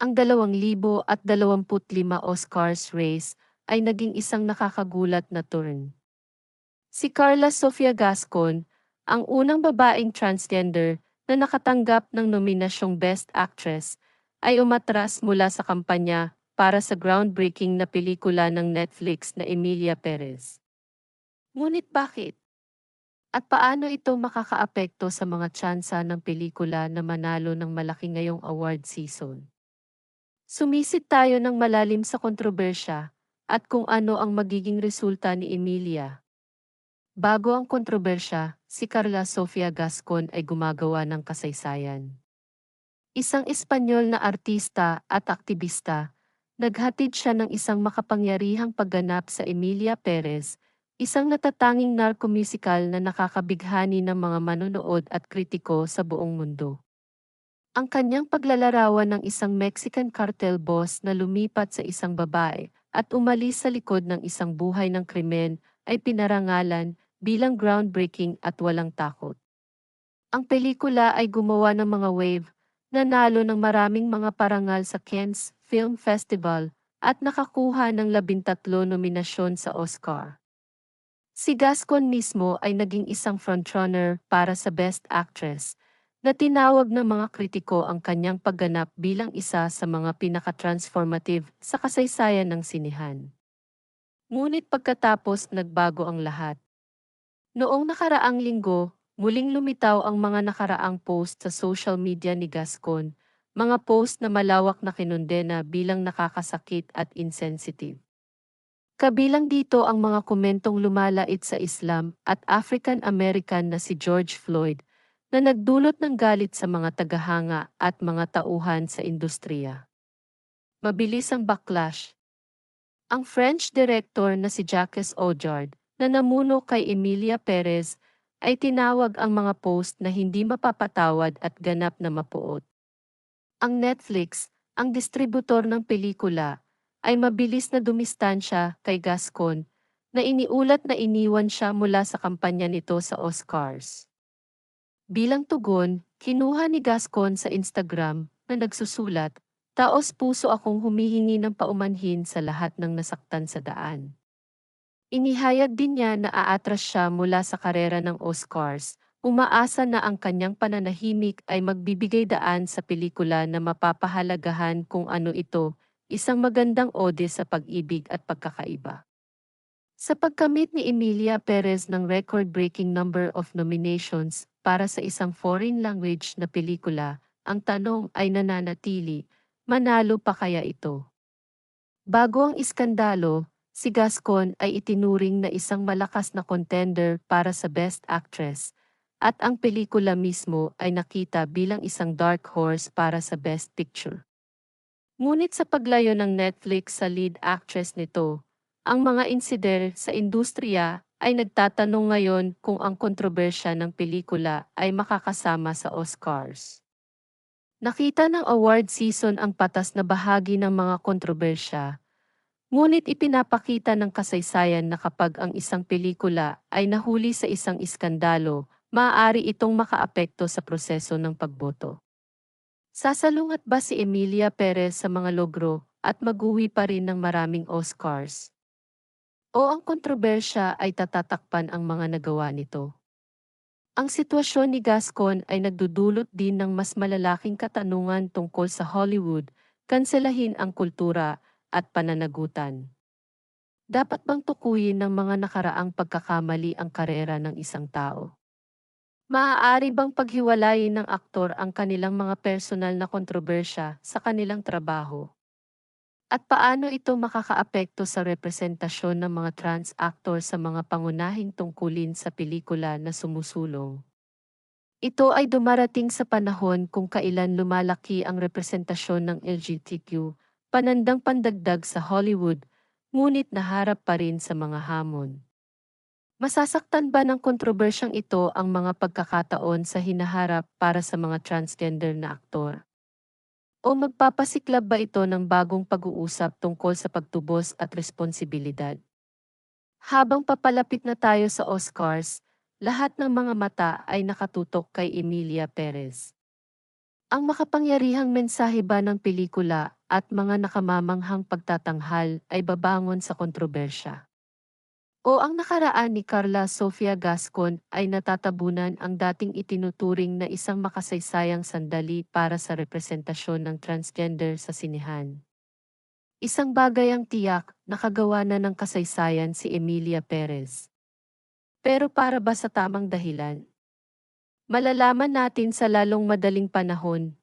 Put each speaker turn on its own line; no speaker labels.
Ang 2025 Oscars race ay naging isang nakakagulat na turn. Si Carla Sofia Gascon, ang unang babaeng transgender na nakatanggap ng nominasyong Best Actress, ay umatras mula sa kampanya para sa groundbreaking na pelikula ng Netflix na Emilia Perez. Ngunit bakit? At paano ito makakaapekto sa mga tsansa ng pelikula na manalo ng malaki ngayong award season? Sumisid tayo ng malalim sa kontrobersya at kung ano ang magiging resulta ni Emilia. Bago ang kontrobersya, si Carla Sofia Gascon ay gumagawa ng kasaysayan. Isang Espanyol na artista at aktivista, naghatid siya ng isang makapangyarihang pagganap sa Emilia Perez, isang natatanging narkomusikal na nakakabighani ng mga manonood at kritiko sa buong mundo. Ang kanyang paglalarawan ng isang Mexican cartel boss na lumipat sa isang babae at umalis sa likod ng isang buhay ng krimen ay pinarangalan bilang groundbreaking at walang takot. Ang pelikula ay gumawa ng mga wave, nanalo ng maraming mga parangal sa Cannes Film Festival at nakakuha ng labintatlo nominasyon sa Oscar. Si Gascon mismo ay naging isang frontrunner para sa Best Actress na tinawag ng mga kritiko ang kanyang pagganap bilang isa sa mga pinaka-transformative sa kasaysayan ng sinihan. Ngunit pagkatapos nagbago ang lahat. Noong nakaraang linggo, muling lumitaw ang mga nakaraang post sa social media ni Gascon, mga post na malawak na kinundena bilang nakakasakit at insensitive. Kabilang dito ang mga komentong lumalait sa Islam at African American na si George Floyd, na nagdulot ng galit sa mga tagahanga at mga tauhan sa industriya. Mabilis ang backlash. Ang French director na si Jacques Audiard, na namuno kay Emilia Perez, ay tinawag ang mga post na hindi mapapatawad at ganap na mapuot. Ang Netflix, ang distributor ng pelikula, ay mabilis na dumistansya kay Gascon na iniulat na iniwan siya mula sa kampanya nito sa Oscars. Bilang tugon, kinuha ni Gascon sa Instagram na nagsusulat, Taos puso akong humihingi ng paumanhin sa lahat ng nasaktan sa daan. Inihayag din niya na aatras siya mula sa karera ng Oscars, umaasa na ang kanyang pananahimik ay magbibigay daan sa pelikula na mapapahalagahan kung ano ito, isang magandang ode sa pag-ibig at pagkakaiba. Sa pagkamit ni Emilia Perez ng record-breaking number of nominations, para sa isang foreign language na pelikula, ang tanong ay nananatili, manalo pa kaya ito? Bago ang iskandalo, si Gascon ay itinuring na isang malakas na contender para sa Best Actress, at ang pelikula mismo ay nakita bilang isang dark horse para sa Best Picture. Ngunit sa paglayo ng Netflix sa lead actress nito, ang mga insider sa industriya ay nagtatanong ngayon kung ang kontrobersya ng pelikula ay makakasama sa Oscars. Nakita ng award season ang patas na bahagi ng mga kontrobersya, ngunit ipinapakita ng kasaysayan na kapag ang isang pelikula ay nahuli sa isang iskandalo, maaari itong makaapekto sa proseso ng pagboto. Sasalungat ba si Emilia Perez sa mga logro at maguwi pa rin ng maraming Oscars? O ang kontrobersya ay tatatakpan ang mga nagawa nito. Ang sitwasyon ni Gascon ay nagdudulot din ng mas malalaking katanungan tungkol sa Hollywood, kanselahin ang kultura at pananagutan. Dapat bang tukuyin ng mga nakaraang pagkakamali ang karera ng isang tao? Maaari bang paghiwalayin ng aktor ang kanilang mga personal na kontrobersya sa kanilang trabaho? At paano ito makakaapekto sa representasyon ng mga trans actor sa mga pangunahing tungkulin sa pelikula na sumusulong? Ito ay dumarating sa panahon kung kailan lumalaki ang representasyon ng LGBTQ, panandang pandagdag sa Hollywood, ngunit naharap pa rin sa mga hamon. Masasaktan ba ng kontrobersyang ito ang mga pagkakataon sa hinaharap para sa mga transgender na aktor? O magpapasiklab ba ito ng bagong pag-uusap tungkol sa pagtubos at responsibilidad? Habang papalapit na tayo sa Oscars, lahat ng mga mata ay nakatutok kay Emilia Perez. Ang makapangyarihang mensahe ba ng pelikula at mga nakamamanghang pagtatanghal ay babangon sa kontrobersya? O ang nakaraan ni Carla Sofia Gascon ay natatabunan ang dating itinuturing na isang makasaysayang sandali para sa representasyon ng transgender sa sinehan. Isang bagay ang tiyak, nakagawa na ng kasaysayan si Emilia Perez. Pero para ba sa tamang dahilan? Malalaman natin sa lalong madaling panahon,